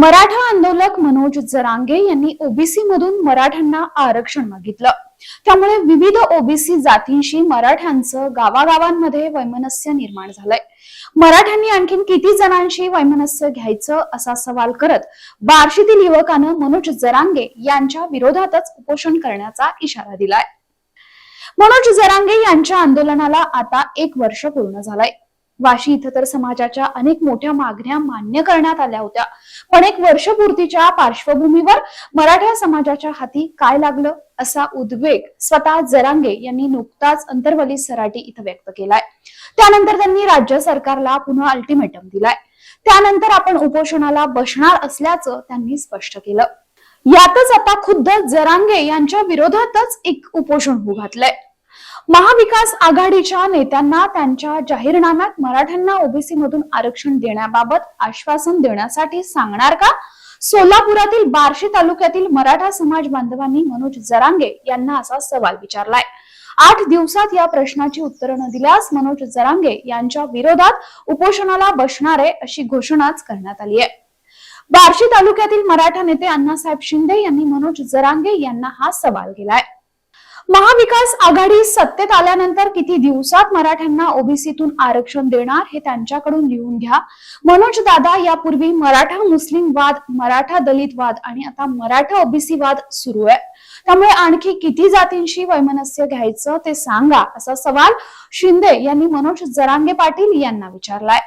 मराठा आंदोलक मनोज जरांगे यांनी ओबीसी मधून मराठ्यांना आरक्षण मागितलं. त्यामुळे विविध ओबीसी जातींशी मराठ्यांचं गावागावांमध्ये वैमनस्य निर्माण झालंय. मराठ्यांनी आणखीन किती जणांशी वैमनस्य घ्यायचं असा सवाल करत बार्शीतील युवकानं मनोज जरांगे यांच्या विरोधातच उपोषण करण्याचा इशारा दिलाय. मनोज जरांगे यांच्या आंदोलनाला आता एक वर्ष पूर्ण झालंय. वाशी इथं तर समाजाच्या अनेक मोठ्या मागण्या मान्य करण्यात आल्या होत्या. पण एक वर्षपूर्तीच्या पार्श्वभूमीवर मराठा समाजाच्या हाती काय लागलं असा उद्वेग स्वतः जरांगे यांनी नुकताच अंतरवली सराटी इथं व्यक्त केलाय. त्यानंतर त्यांनी राज्य सरकारला पुन्हा अल्टिमेटम दिलाय. त्यानंतर आपण उपोषणाला बसणार असल्याचं त्यांनी स्पष्ट केलं. यातच आता खुद्द जरांगे यांच्या विरोधातच एक उपोषण होऊ घातलंय महाविकास आघाडीच्या नेत्यांना त्यांच्या जाहीरनाम्यात मराठ्यांना ओबीसी मधून आरक्षण देण्याबाबत आश्वासन देण्यासाठी सांगणार का? सोलापुरातील बार्शी तालुक्यातील मराठा समाज बांधवांनी मनोज जरांगे यांना असा सवाल विचारलाय. आठ दिवसात या प्रश्नाची उत्तरं न दिल्यास मनोज जरांगे यांच्या विरोधात उपोषणाला बसणारे अशी घोषणाच करण्यात आली आहे. बार्शी तालुक्यातील मराठा नेते अण्णासाहेब शिंदे यांनी मनोज जरांगे यांना हा सवाल केलाय. महाविकास आघाडी सत्तेत आल्यानंतर किती दिवसात मराठ्यांना ओबीसीतून आरक्षण देणार हे त्यांच्याकडून लिहून घ्या. मनोज दादा यापूर्वी मराठा मुस्लिम वाद मराठा दलित वाद आणि आता मराठा ओबीसी वाद सुरू आहे. त्यामुळे आणखी किती जातींशी वैमनस्य घ्यायचं ते सांगा असा सवाल शिंदे यांनी मनोज जरांगे पाटील यांना विचारलाय.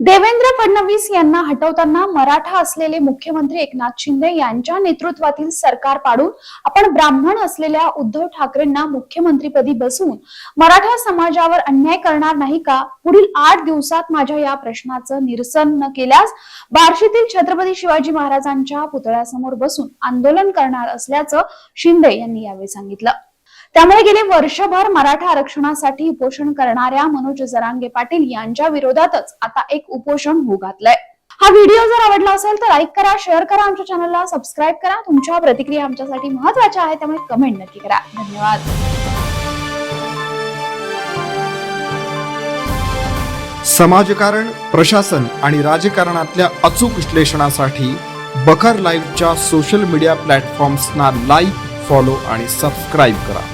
देवेंद्र फडणवीस यांना हटवताना मराठा असलेले मुख्यमंत्री एकनाथ शिंदे यांच्या नेतृत्वातील सरकार पाडून आपण ब्राह्मण असलेल्या उद्धव ठाकरेंना मुख्यमंत्रीपदी बसून मराठा समाजावर अन्याय करणार नाही का? पुढील आठ दिवसात माझ्या या प्रश्नाचं निरसन न केल्यास बार्शीतील छत्रपती शिवाजी महाराजांच्या पुतळ्यासमोर बसून आंदोलन करणार असल्याचं शिंदे यांनी यावेळी सांगितलं. त्यामुळे गेले वर्षभर मराठा आरक्षणासाठी उपोषण करणाऱ्या मनोज जरांगे पाटील यांच्या विरोधातच आता एक उपोषण होऊ घातलंय. हा व्हिडिओ जर आवडला असेल तर लाईक करा शेअर करा आमच्या चॅनलला सबस्क्राईब करा. तुमच्या प्रतिक्रिया आमच्यासाठी महत्त्वाच्या आहे त्यामुळे कमेंट नक्की करा. धन्यवाद. समाजकारण प्रशासन आणि राजकारणातल्या अचूक विश्लेषणासाठी बखर लाईव्हच्या सोशल मीडिया प्लॅटफॉर्म्सना लाईक फॉलो आणि सबस्क्राईब करा.